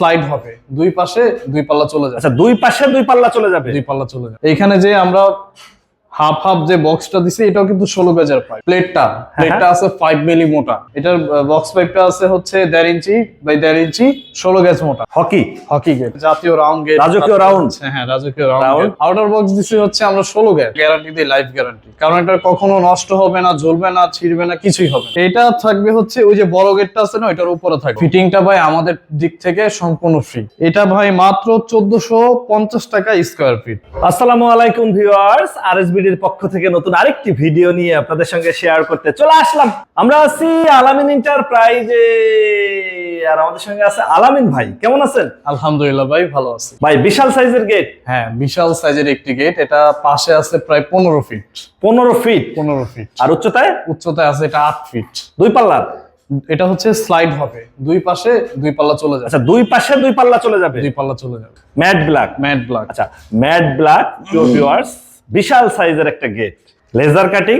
Slide হবে। দুই পাশে দুই পাল্লা চলে যাবে। আচ্ছা দুই পাশে দুই পাল্লা চলে যাবে। দুই পাল্লা চলে যাবে। এখানে যে আমরা হাফ হাফ যে বক্সটা দিছি এটাও কিন্তু ষোলো গেজের পাইপ প্লেটটা প্লেটটা আছে ফাইভ মিলি মোটা। এটার বক্স পাইপটা আছে হচ্ছে দেড় ইঞ্চি বাই দেড় ইঞ্চি ষোলো গেজ মোটা। হকি হকি গেট জাতীয় রাউন্ড গেট রাজকীয় round। হ্যাঁ রাজকীয় রাউন্ড আউটার বক্স দিছি হচ্ছে আমরা ষোলো গেট গ্যারান্টি দিই লাইফ গ্যারান্টি কারণ এটা কখনো নষ্ট হবে না জ্বলবে না ছিড়বে না কিছুই হবে এটা থাকবে হচ্ছে ওই যে বড় গেটটা আছে না এটার উপরে থাকবে। ফিটিংটা ভাই আমাদের দিক থেকে সম্পূর্ণ ফ্রি এটা ভাই মাত্র চোদ্দশো পঞ্চাশ টাকা স্কোয়ার ফিট আসসালামু আলাইকুম ভিউয়ার্স আরএসবিডির পক্ষ থেকে নতুন আরেকটি ভিডিও নিয়ে আপনাদের সঙ্গে শেয়ার করতে চলে আসলাম। আমরা আছি আলামিন এন্টারপ্রাইজে আর আমাদের সঙ্গে আছে আলামিন ভাই। কেমন আছেন? আলহামদুলিল্লাহ ভাই ভালো আছে। ভাই বিশাল সাইজের গেট হ্যাঁ বিশাল সাইজের একটি গেট এটা পাশে আছে প্রায় পনেরো ফিট পনেরো ফিট পনেরো ফিট আর উচ্চতায়? উচ্চতায় আছে এটা আট ফিট দুই পাল্লার এটা হচ্ছে স্লাইড হবে। দুই পাশে দুই পাল্লা চলে যাবে। আচ্ছা দুই পাশে দুই পাল্লা চলে যাবে? দুই পাল্লা চলে যাবে। ম্যাট ব্ল্যাক ম্যাট ব্ল্যাক আচ্ছা ম্যাট ব্ল্যাক ভিউয়ার্স বিশাল সাইজের একটা গেট। লেজার কাটিং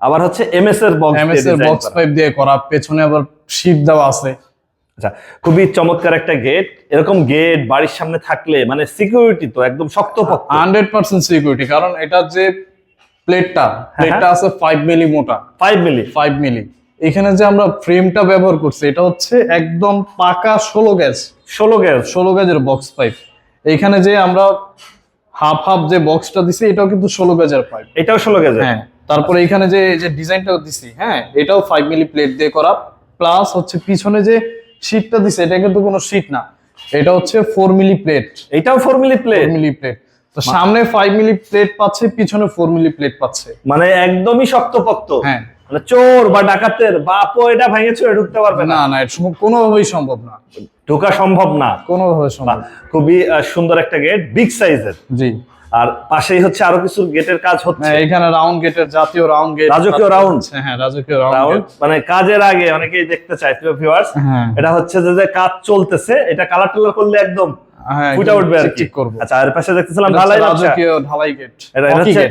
আবার হচ্ছে এমএস এর বক্স এমএস এর বক্স পাইপ দিয়ে করা পেছনে আবার শীট দেওয়া আছে। আচ্ছা খুবই চমৎকার একটা গেট। এরকম গেট বাড়ির সামনে থাকলে মানে সিকিউরিটি তো একদম শক্তপোক্ত হান্ড্রেড পার্সেন্ট সিকিউরিটি কারণ এটা যে প্লেটটা প্লেটটা আছে ফাইভ মিলি মোটা। ফাইভ মিলি ফাইভ মিলি এখানে যে আমরা ফ্রেমটা ব্যবহার করছি এটা হচ্ছে একদম পাকা ষোলো গ্যাস ষোলো গ্যাস ষোলো গেজের বক্স পাইপ এখানে যে আমরা হাফ হাফ যে বক্সটা দিছি এটাও কিন্তু ষোলো গেজের পাইপ এটাও ষোলো গ্যাসের হ্যাঁ তারপরে এখানে যে যে ডিজাইনটা দিছি হ্যাঁ এটাও ফাইভ মিলি প্লেট দিয়ে করা। প্লাস হচ্ছে পিছনে যে শীটটা দিছে এটা কিন্তু কোনো শীট না। এটা হচ্ছে ফোর মিলি প্লেট এটাও four milli plate milli plate তো সামনে ফাইভ মিলি প্লেট পাচ্ছে পিছনে ফোর মিলি প্লেট পাচ্ছে। মানে একদমই শক্তপোক্ত। হ্যাঁ। মানে চোর বা ডাকাতের বাপও এটা ভেঙে চুরে ঢুকতে পারবে না। না এটা কোনোভাবেই সম্ভব না। ঢোকা সম্ভব না। কোনোভাবে সম্ভব খুবই সুন্দর একটা গেট বিগ সাইজের জি। আর পাশেই হচ্ছে আরও কিছু গেটের কাজ হচ্ছে। হ্যাঁ এখানে রাউন্ড গেটের জাতীয় রাউন্ড গেট রাজকীয় রাউন্ড হ্যাঁ রাজকীয় রাউন্ড মানে কাজের আগে অনেকেই দেখতে চায় প্রিয় ভিউয়ার্স হ্যাঁ। এটা হচ্ছে যে যে কাজ চলতেছে এটা কালার টালার করলে একদম হ্যাঁ ফুটে উঠবে আর কি। ঠিক করব। আচ্ছা আর পাশে দেখতেছিলাম ঢালাই রাজকীয় ঢালাই গেট এটা হচ্ছে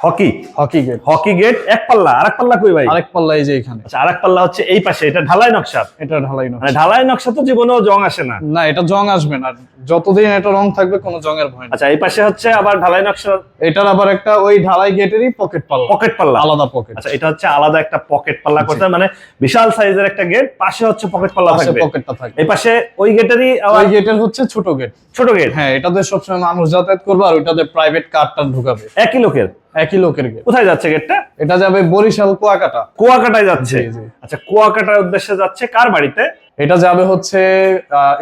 hockey? Hockey gate hockey gate এক পাল্লা আরেক পাল্লা কই ভাই? আরেক পাল্লা এই যে এখানে। আচ্ছা আরেক পাল্লা হচ্ছে এই পাশে এটা ঢালাই নকশা? এটা ঢালাই নকশা। মানে ঢালাই নকশা তো জীবনেও জং আসে না। না এটা জং আসবে না। যতদিন এটা রং থাকবে কোনো জংয়ের ভয় না আচ্ছা এই পাশে হচ্ছে আবার ঢালাই নকশার এটার আবার একটা ওই ঢালাই গেটেরই পকেট পাল্লা। পকেট পাল্লা। আলাদা পকেট আচ্ছা এটা হচ্ছে আলাদা একটা পকেট পাল্লা করতে মানে বিশাল সাইজের একটা গেট পাশে হচ্ছে পকেট পাল্লা থাকবে। পকেটটা থাকবে। এই পাশে ওই গেটেরই ওই গেটের হচ্ছে ছোট গেট ছোট গেট হ্যাঁ এটাতে সবসময় মানুষ যাতায়াত করবে আর ওইটাতে প্রাইভেট কারটা ঢুকাবে। একই লোকের। একই লোকের গেট কোথায় যাচ্ছে গেটটা এটা যাবে বরিশাল কুয়াকাটা। কুয়াকাটায় যাচ্ছে। আচ্ছা কুয়াকাটার উদ্দেশ্যে যাচ্ছে কার বাড়িতে? এটা যাবে হচ্ছে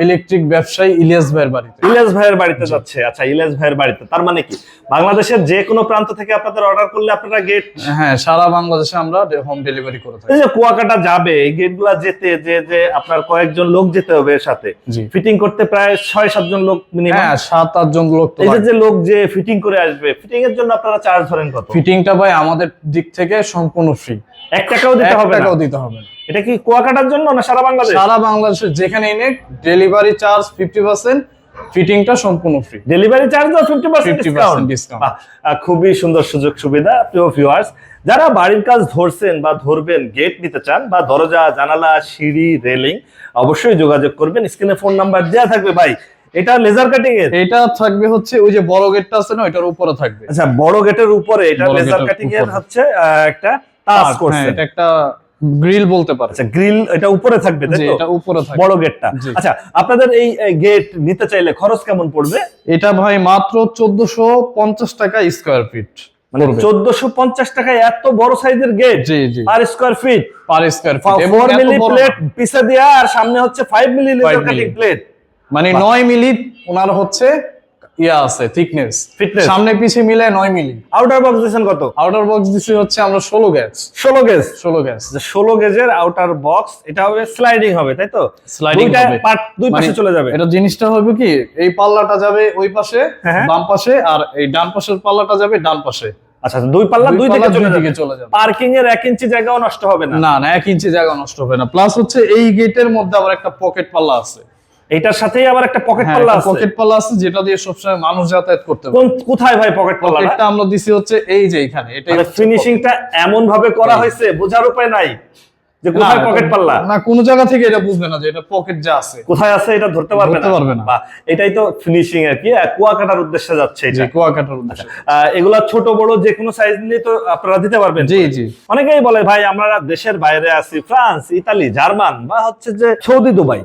ইলেকট্রিক ব্যবসায়ী ইলিয়াস ভাইয়ের বাড়িতে। ইলিয়াস ভাইয়ের বাড়িতে যাচ্ছে। আচ্ছা ইলিয়াস ভাইয়ের বাড়িতে। তার মানে কি? বাংলাদেশের যে কোনো প্রান্ত থেকে আপনাদের অর্ডার করলে আপনারা গেট হ্যাঁ সারা বাংলাদেশে আমরা হোম ডেলিভারি করে থাকি। এই যে কুয়াকাটা যাবে এই গেটগুলা যেতে যে যে আপনার কয়েকজন লোক যেতে হবে এর সাথে। ফিটিং করতে প্রায় ছয় সাতজন লোক মিনিমাম হ্যাঁ সাত আট জন লোক তো এই যে যে লোক যে ফিটিং করে আসবে ফিটিং এর জন্য আপনারা চার্জ ধরেন কত? ফিটিংটা ভাই আমাদের দিক থেকে সম্পূর্ণ ফ্রি এক টাকাও দিতে হবে না। টাকাও দিতে হবে না। এটা কি কুয়াকাটার জন্য না সারা বাংলাদেশ? সারা বাংলাদেশে যেখানে এনে ডেলিভারি চার্জ ফিফটি পার্সেন্ট ফিটিংটা সম্পূর্ণ free delivery charge fifty percent 50% discount. খুবই সুন্দর সুযোগ সুবিধা প্রিয় ভিউয়ার্স যারা বাড়ির কাজ ধরছেন বা ধরবেন গেট নিতে চান বা দরজা জানালা সিঁড়ি রেলিং অবশ্যই যোগাযোগ করবেন। স্ক্রিনে ফোন নাম্বার দেওয়া থাকবে ভাই। এটা লেজার কাটিং এর? এটা থাকবে হচ্ছে ওই যে বড় গেটটা আছে না ওইটার উপরে থাকবে। আচ্ছা বড় গেটের উপরে এটা লেজার কাটিং এর হচ্ছে একটা টাচ হ্যাঁ, করছে। এটা একটা গ্রিল বলতে পারে। আচ্ছা গ্রিল এটা উপরে থাকবে তাই তো? এটা উপরে থাকবে। বড় গেটটা। আচ্ছা আপনাদের এই গেট নিতে চাইলে খরচ কেমন পড়বে? এটা ভাই মাত্র চোদ্দশো পঞ্চাশ টাকা স্কোয়ার ফিট মানে টাকায় এত বড় সাইজের গেট জি জি। Per square feet per square feet milli plate পিছে দেওয়া আর সামনে হচ্ছে five milli laser cutting plate মানে নয় মিলি ওনার হচ্ছে ইয়া আছে থিকনেস Thickness। সামনে পিছে মিলে নয় মিলি। আউটার বক্স দিয়েছেন কত? আউটার বক্স দিছি হচ্ছে আমরা ষোলো গ্যাস ষোলো গেজ ষোলো গ্যাস ষোলো গেজের আউটার বক্স এটা হবে স্লাইডিং হবে তাই তো? দুইটা হবে। part দুই পাশে মানে চলে যাবে। এটা জিনিসটা হবে কি এই পাল্লাটা যাবে ওই পাশে হ্যাঁ। বাম পাশে আর এই ডান পাশের পাল্লাটা যাবে ডান পাশে। আচ্ছা দুই পাল্লা দুই দিকে চলে যাবে। চলে যাবে। পার্কিং এর এক ইঞ্চি জায়গাও নষ্ট হবে না। না না এক ইঞ্চি জায়গা নষ্ট হবে না। প্লাস হচ্ছে এই গেটের মধ্যে আবার একটা পকেট পাল্লা আছে। এটার সাথেই আবার একটা পকেট হ্যাঁ পাল্লা আছে। পকেট পাল্লা আছে যেটা দিয়ে সবসময় মানুষ যাতায়াত করতে পারে। কোন কোথায় ভাই পকেট পাল্লা পকেটটা আমরা দিছি হচ্ছে এই যে এখানে মানে ফিনিশিংটা এমন ভাবে করা হয়েছে বোঝার উপায় নাই যে কোথায় পকেট পাল্লা না কোনো জায়গা থেকে এটা বুঝবে না যে এটা পকেট যা আছে। কোথায় আছে এটা ধরতে পারবে ধরতে পারবে না। বা এটাই তো ফিনিশিং আর কি আহ, কুয়া কাটার উদ্দেশ্যে যাচ্ছে এটা। কুয়াকাটার উদ্দেশ্যে। আহ, এগুলা ছোট বড় যে কোনো সাইজ নিয়ে তো আপনারা দিতে পারবেন। জি জি। অনেকেই বলে ভাই আমরা দেশের বাইরে আছি ফ্রান্স ইতালি জার্মান বা হচ্ছে যে সৌদি দুবাই।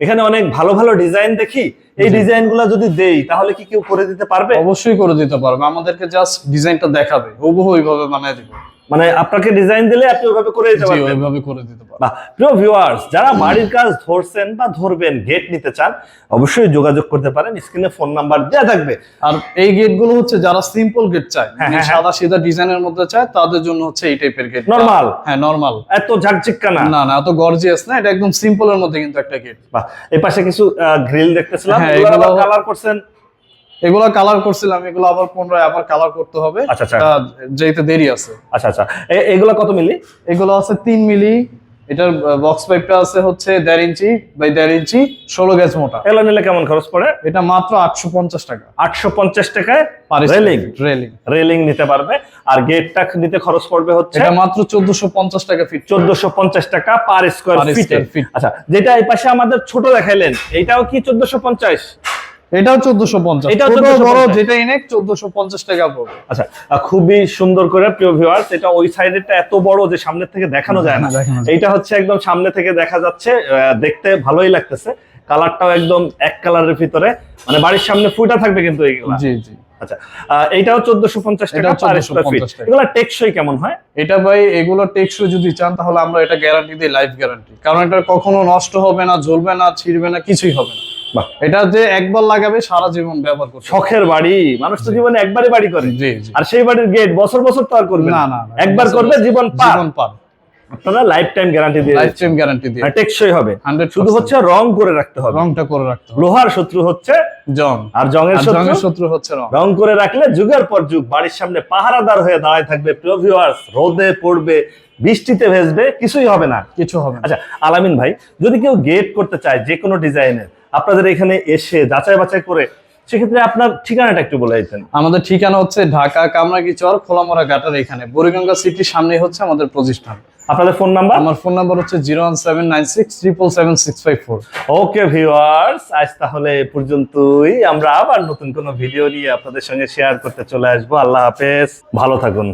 এখানে অনেক ভালো ভালো ডিজাইন দেখি। এই ডিজাইনগুলা যদি দেই তাহলে কি কেউ করে দিতে পারবে? অবশ্যই করে দিতে পারবে। আমাদেরকে জাস্ট ডিজাইনটা দেখাবে। হুবহু ওইভাবে বানায় দিবে। মানে আপনাকে ডিজাইন দিলে আপনি ওইভাবে করে দিতে পারবেন। ওইভাবে করে দিতে পারবে বাহ প্রিয় ভিউয়ার্স যারা বাড়ির কাজ ধরছেন বা ধরবেন গেট নিতে চান অবশ্যই যোগাযোগ করতে পারেন স্ক্রিনে ফোন নাম্বার দেওয়া থাকবে। আর এই গেটগুলো হচ্ছে যারা সিম্পল গেট চায় হ্যাঁ, মানে হ্যাঁ, সাদা সিধা ডিজাইনের মধ্যে চায় তাদের জন্য হচ্ছে এই টাইপের গেট নরমাল হ্যাঁ নরমাল এত ঝাকঝিক্কা না? না না এত গর্জিয়াস না এটা একদম সিম্পল এর মধ্যে কিন্তু একটা গেট বাহ এই পাশে কিছু গ্রিল দেখতেছিলাম হ্যাঁ, কালার করছেন? এগুলো কালার করছিলাম এগুলো আবার পুনরায় আবার কালার করতে হবে। আচ্ছা, আচ্ছা। যেতে দেরি আছে। আচ্ছা আচ্ছা। এগুলো কত মিলি? এগুলো আছে তিন মিলি। এটার বক্স পাইপটা আছে হচ্ছে দেড় ইঞ্চি বাই দেড় ইঞ্চি ষোলো গ্যাস মোটা। এগুলো নিলে কেমন খরচ পড়ে? এটা মাত্র আটশো পঞ্চাশ টাকা। আটশো পঞ্চাশ টাকায় রেলিং রেলিং রেলিং নিতে পারবে। আর গেটটা নিতে খরচ পড়বে হচ্ছে এটা মাত্র চোদ্দশো পঞ্চাশ টাকা ফিট চোদ্দশো পঞ্চাশ টাকা পার স্কোয়ার ফিটে আচ্ছা যেটা এই পাশে আমাদের ছোট দেখাইলেন এইটাও কি চোদ্দশো পঞ্চাশ? ছোট 1450 বড় যেটা ইনেক চোদ্দশো পঞ্চাশ টাকা পড়বে। আচ্ছা খুবই সুন্দর করে প্রিয় ভিউয়ার্স এটা ওই সাইডেরটা এত বড় যে সামনে থেকে দেখানো যায় না। দেখানো হচ্ছে একদম সামনে থেকে দেখা যাচ্ছে দেখতে ভালোই লাগতেছে। কালারটাও একদম এক কালারের ভিতরে। মানে বাড়ির সামনে ফুটা থাকবে কিন্তু এইগুলা। জি জি। আচ্ছা আহ, এইটাও চোদ্দশো পঞ্চাশ টাকা এটাও পার স্কোয়ার ফিট 1450 টেকসই কেমন হয়? এটা ভাই এগুলো টেকসই যদি চান তাহলে আমরা এটা গ্যারান্টি দিই লাইফ গ্যারান্টি কারণ এটা কখনো নষ্ট হবে না জ্বলবে না ছিড়বে না কিছুই হবে না। এটা যে একবার লাগাবে সারা জীবন ব্যবহার করবে শখের বাড়ি। মানুষ তো জীবনে একবারই বাড়ি করে। আর সেই বাড়ির গেট বছর বছর তো আর করবে না। না একবার করবে জীবন পার। জীবন পার। আপনারা লাইফ টাইম গ্যারান্টি দিয়ে লাইফ টাইম গ্যারান্টি দিয়ে। টেকসই হবে। শুধু হচ্ছে রং করে রাখতে হবে। রংটা করে রাখতে হবে। লোহার শত্রু হচ্ছে জং। আর জংয়ের শত্রু? শত্রু হচ্ছে রং। রং করে রাখলে যুগের পর যুগ বাড়ির সামনে পাহারাদার হয়ে দাঁড়ায় থাকবে প্রিয় ভিউয়ার্স রোদে পড়বে বৃষ্টিতে ভেজবে কিছুই হবে না। কিছু হবে না। আচ্ছা আলামিন ভাই যদি কেউ গেট করতে চায় যে কোনো ডিজাইনের আপনাদের এখানে এসে যাচাই বাছাই করে সেক্ষেত্রে আপনার ঠিকানাটা একটু বলে দিতেন। আমাদের ঠিকানা হচ্ছে ঢাকা কামরাঙ্গি চর খোলামরা ঘাটার এখানে। বুড়িগঙ্গা সিটির সামনে হচ্ছে আমাদের প্রতিষ্ঠান। আপনাদের ফোন নাম্বার আমার ফোন নাম্বার হচ্ছে zero one seven nine six triple seven six five four okay viewers আজ তাহলে এ পর্যন্তই। আমরা আবার নতুন কোনো ভিডিও নিয়ে আপনাদের সঙ্গে শেয়ার করতে চলে আসব। আল্লাহ হাফেজ। ভালো থাকুন।